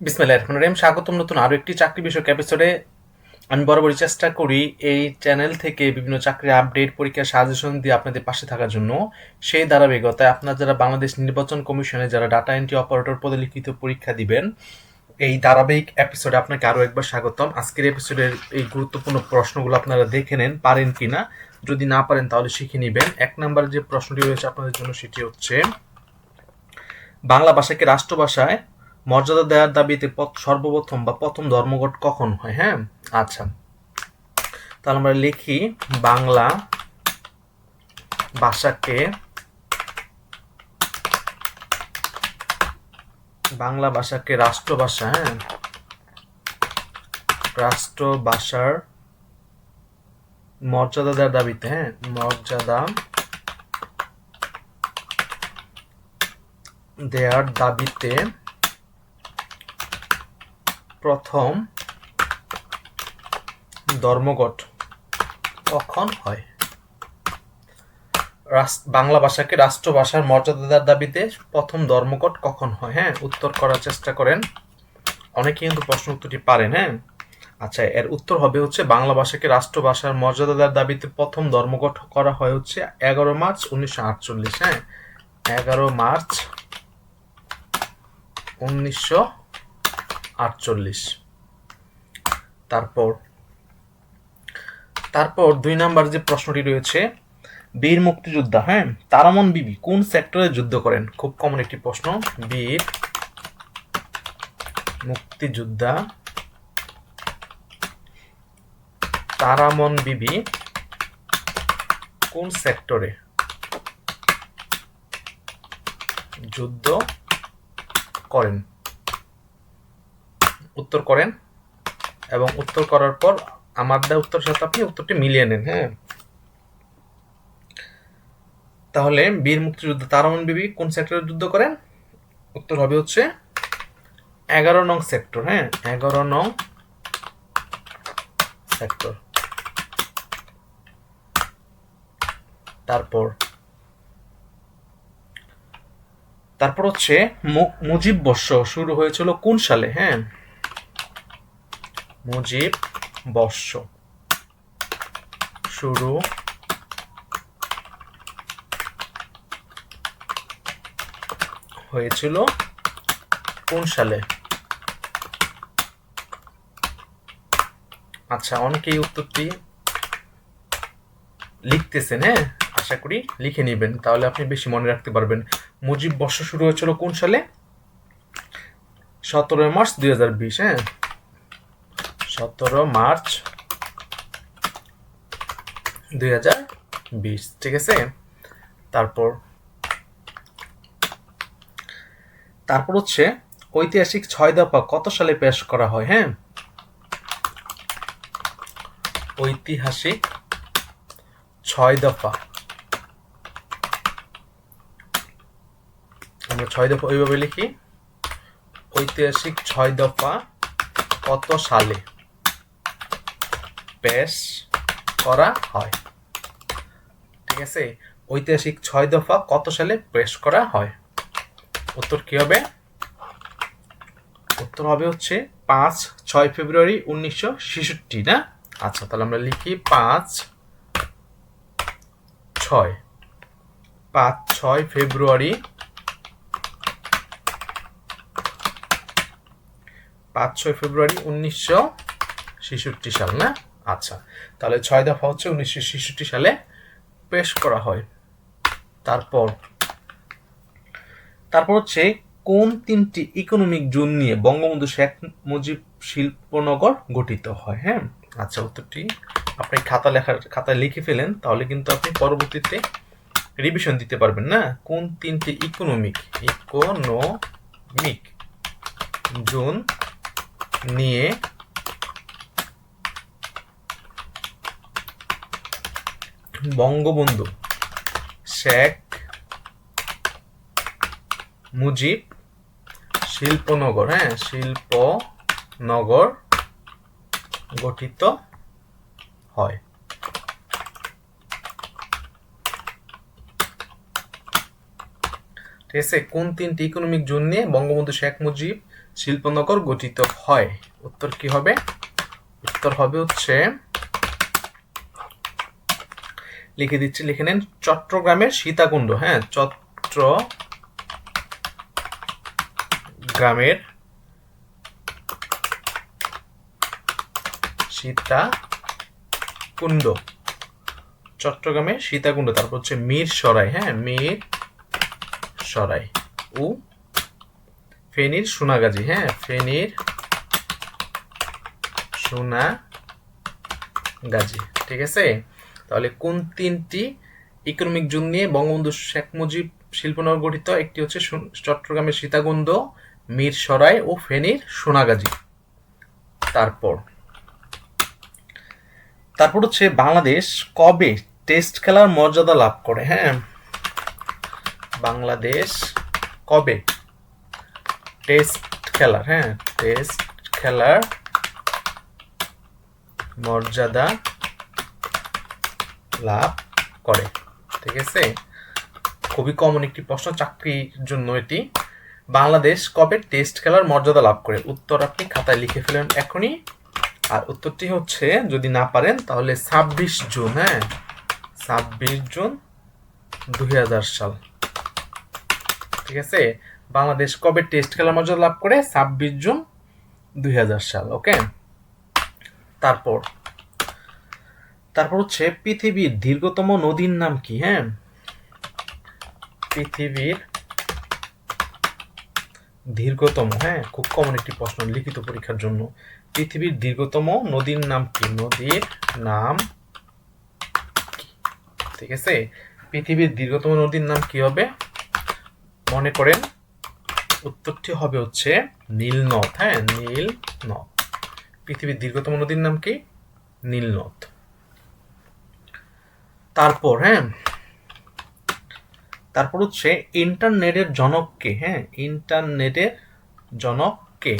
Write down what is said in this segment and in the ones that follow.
বিসমিল্লাহ রহমান রহিম। স্বাগতম নতুন আরও একটি চাকরি বিষয়ক এপিসোডে আমি বরাবরই চেষ্টা করি এই চ্যানেল থেকে বিভিন্ন চাকরির আপডেট পরীক্ষার সাজেশন দিয়ে আপনাদের পাশে থাকার জন্য। সেই ধারাবাহিকতায় আপনার যারা বাংলাদেশ নির্বাচন কমিশনে যারা ডাটা এন্ট্রি অপারেটর পদে লিখিত পরীক্ষা দিবেন, এই ধারাবাহিক এপিসোডে আপনাকে আরও একবার স্বাগতম। আজকের এপিসোডের এই গুরুত্বপূর্ণ প্রশ্নগুলো আপনারা দেখে নেন, পারেন কিনা। যদি না পারেন তাহলে শিখে নেবেন। এক নম্বর যে প্রশ্নটি রয়েছে আপনাদের জন্য সেটি হচ্ছে, বাংলা ভাষাকে রাষ্ট্রভাষায় মর্যাদা দেওয়ার দাবিতে সর্বপ্রথম বা প্রথম ধর্মঘট কখন হয় হ্যাঁ? আচ্ছা। তাহলে আমরা লিখি বাংলা ভাষাকে বাংলা ভাষাকে রাষ্ট্রভাষা হ্যাঁ? রাষ্ট্রভাষার মর্যাদা দেওয়ার দাবিতে হ্যাঁ? মর্যাদা দেওয়ার দাবিতে প্রথম ধর্মঘট কখন হয়? বাংলা ভাষাকে রাষ্ট্রভাষার মর্যাদা দেওয়ার দাবিতে প্রথম ধর্মঘট কখন হয়? হ্যাঁ উত্তর করার চেষ্টা করেন। অনেকে কিন্তু প্রশ্ন উত্তরটি পারেন হ্যাঁ? আচ্ছা এর উত্তর হবে হচ্ছে বাংলা ভাষাকে রাষ্ট্রভাষার মর্যাদা দেওয়ার দাবিতে প্রথম ধর্মঘট করা হয় হচ্ছে এগারো মার্চ উনিশশো আটচল্লিশ হ্যাঁ? এগারো মার্চ উনিশশো আটচল্লিশ। তারপর তারপর দুই নাম্বার যে প্রশ্নটি রয়েছে, বীর মুক্তিযোদ্ধা হ্যাঁ? তারামন বিবি কোন সেক্টরে যুদ্ধ করেন? খুব কমন একটি প্রশ্ন। বীর মুক্তিযোদ্ধা, তারামন বিবি কোন সেক্টরে যুদ্ধ করেন? উত্তর করেন এবং উত্তর করার পর আমার দেওয়া উত্তর সাথে আপনি উত্তরটি মিলিয়ে নেন হ্যাঁ। তাহলে বীর মুক্তিযুদ্ধ তারামন বিবি কোন সেক্টরে যুদ্ধ করেন? উত্তর হবে হচ্ছে এগারো নং সেক্টর হ্যাঁ এগারো নং সেক্টর। তারপর তারপর হচ্ছে মুজিব বর্ষ শুরু হয়েছিল কোন সালে হ্যাঁ? মুজিব বর্ষ। শুরু। হয়েছিল কোন সালে? আচ্ছা অনেকেই উত্তরটি লিখতেছেন হ্যাঁ? আশা করি লিখে নেবেন, তাহলে আপনি বেশি মনে রাখতে পারবেন। মুজিব বর্ষ শুরু হয়েছিল কোন সালে? সতেরোই মার্চ দুই হাজার বিশ হ্যাঁ? সতেরো মার্চ দুই হাজার বিশ, ঠিক আছে? তারপর তারপর হচ্ছে ঐতিহাসিক ছয় দফা কত সালে পেশ করা হয় হ্যাঁ? ঐতিহাসিক ছয় দফা। আমরা ছয় দফা ওইভাবে লিখি। ঐতিহাসিক ছয় দফা কত সালে? পেশ করা হয়। ঠিক আছে? ঐতিহাসিক ছয় দফা কত সালে পেশ করা হয়? উত্তর কি হবে? উত্তর হবে হচ্ছে পাঁচ ছয় ফেব্রুয়ারি উনিশশো ছেষট্টি, না? আচ্ছা তাহলে আমরা লিখি পাঁচ ছয়। পাঁচ ছয় ফেব্রুয়ারি পাঁচ ছয় ফেব্রুয়ারি উনিশশো ছেষট্টি সাল, না? আচ্ছা তাহলে ছয় দফা হচ্ছে উনিশশো ছেষট্টি সালে পেশ করা হয়। তারপর তারপর হচ্ছে কোন তিনটি ইকোনমিক জোন নিয়ে বঙ্গবন্ধু শেখ মুজিব শিল্পনগর গঠিত হয় হ্যাঁ? আচ্ছা উত্তরটি আপনি খাতা লেখার, খাতায় লিখে ফেলেন, তাহলে কিন্তু আপনি পরবর্তীতে রিভিশন দিতে পারবেন না। কোন তিনটি ইকোনমিক ইকোনমিক জোন নিয়ে বঙ্গবন্ধু, শেখ মুজিব, শিল্পনগর হ্যাঁ শিল্পনগর গঠিত হয়। ঠিক আছে, কোন তিনটি ইকোনমিক জোন নিয়ে বঙ্গবন্ধু, শেখ মুজিব, শিল্পনগর গঠিত হয়? উত্তর কি হবে? উত্তর হবে হচ্ছে লিখে দিচ্ছি, লিখে নেন, চট্টগ্রামের সীতাকুণ্ড হ্যাঁ চট্ট গ্রামের সীতাকুণ্ড চট্টগ্রামে সীতাকুণ্ড, তারপর হচ্ছে মীর সরাই হ্যাঁ মীর সরাই ও ফেনীর সোনাগাজী হ্যাঁ ফেনীর সোনাগাজী, ঠিক আছে? তাহলে কোন তিনটি ইকোনমিক জোন নিয়ে বঙ্গবন্ধু শেখ মুজিব শিল্পনগর গঠিত? একটি হচ্ছে চট্টগ্রামের সীতাকুণ্ড, মীর সরাই ও ফেনীর সোনাগাজী। তারপর। তারপর হচ্ছে বাংলাদেশ কবে টেস্ট খেলার মর্যাদা লাভ করে? হ্যাঁ বাংলাদেশ কবে টেস্ট খেলার হ্যাঁ টেস্ট খেলার মর্যাদা লাভ করে, ঠিক আছে? খুবই কমন একটি প্রশ্ন, চাকরির জন্য এটি। বাংলাদেশ কবে টেস্ট খেলার মর্যাদা লাভ করে? উত্তর আপনি খাতায় লিখে ফেলেন এখনই। আর উত্তরটি হচ্ছে, যদি না পারেন, তাহলে ছাব্বিশ জুন হ্যাঁ? ছাব্বিশ জুন দুই হাজার সাল। ঠিক আছে? বাংলাদেশ কবে টেস্ট খেলার মর্যাদা লাভ করে? ছাব্বিশ জুন দুই হাজার সাল ওকে তারপর তারপর হচ্ছে পৃথিবীর দীর্ঘতম নদীর নাম কি হ্যাঁ? পৃথিবীর দীর্ঘতম হ্যাঁ খুব কমন একটি প্রশ্ন লিখিত পরীক্ষার জন্য। পৃথিবীর দীর্ঘতম নদীর নাম কি? নদীর নাম ঠিক আছে? পৃথিবীর দীর্ঘতম নদীর নাম কি হবে? মনে করেন উত্তরটি হবে হচ্ছে নীলনদ হ্যাঁ নীল নদ পৃথিবীর দীর্ঘতম নদীর নাম কি? নীলনদ। তারপর হ্যাঁ? তারপর হচ্ছে ইন্টারনেটের জনক কে হ্যাঁ? ইন্টারনেটের জনক কে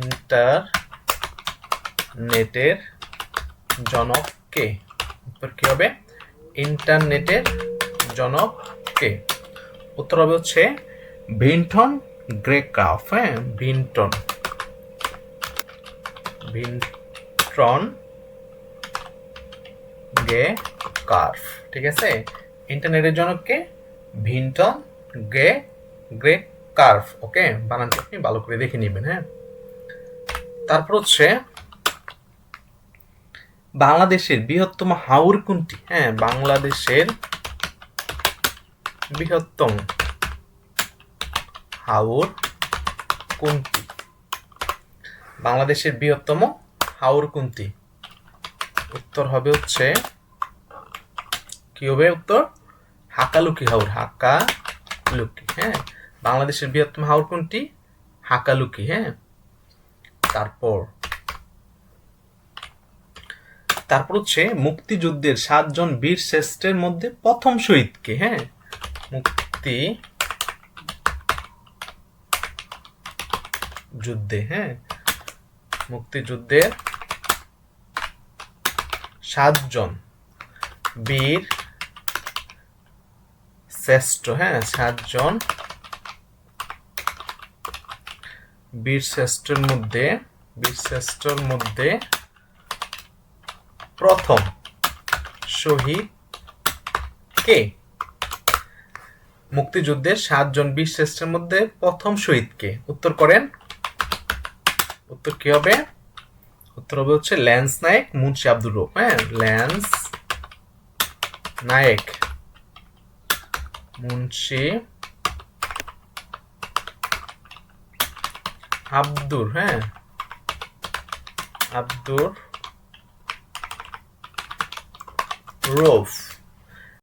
ইন্টারনেটের জনক কে উত্তর কি হবে? ইন্টারনেটের জনক কে উত্তর হবে হচ্ছে ভিন্টন গ্রেকাফ হ্যাঁ? ভিন্টন। ভিন্টন গে কার্ফ ঠিক আছে? ইন্টারনেটের জনককে ভিন্টন গে গ্রে কার্ভ, ওকে? বানানটি আপনি ভালো করে দেখে নেবেন হ্যাঁ? তারপর হচ্ছে বাংলাদেশের বৃহত্তম হাউর কোনটি? হ্যাঁ বাংলাদেশের বৃহত্তম হাউর কোনটি? বাংলাদেশের বৃহত্তম হাউর কোনটি? উত্তর হবে হচ্ছে, কি হবে উত্তর? হাকালুকি হাউর, হাকালুকি হ্যাঁ? বাংলাদেশের বৃহত্তম হাউর কোনটি? হাকালুকি হ্যাঁ? তারপর তারপর হচ্ছে মুক্তিযুদ্ধের সাতজন বীর শ্রেষ্ঠের মধ্যে প্রথম শহীদকে হ্যাঁ? মুক্তি যুদ্ধে হ্যাঁ? মুক্তিযুদ্ধের সাতজন। বীর, শ্রেষ্ঠ হ্যাঁ সাতজন। বীর শ্রেষ্ঠের মধ্যে, বীর শ্রেষ্ঠর মধ্যে প্রথম শহীদ কে? মুক্তিযুদ্ধের সাতজন বীর শ্রেষ্ঠের মধ্যে প্রথম শহীদ কে? উত্তর করেন। উত্তর কি হবে? উত্তর হবে হচ্ছে ল্যান্স নায়ক মুন্সি আব্দুর রূপ হ্যাঁ ল্যান্স নায়েক মুন্সি আব্দুর হ্যাঁ আব্দুর রৌফ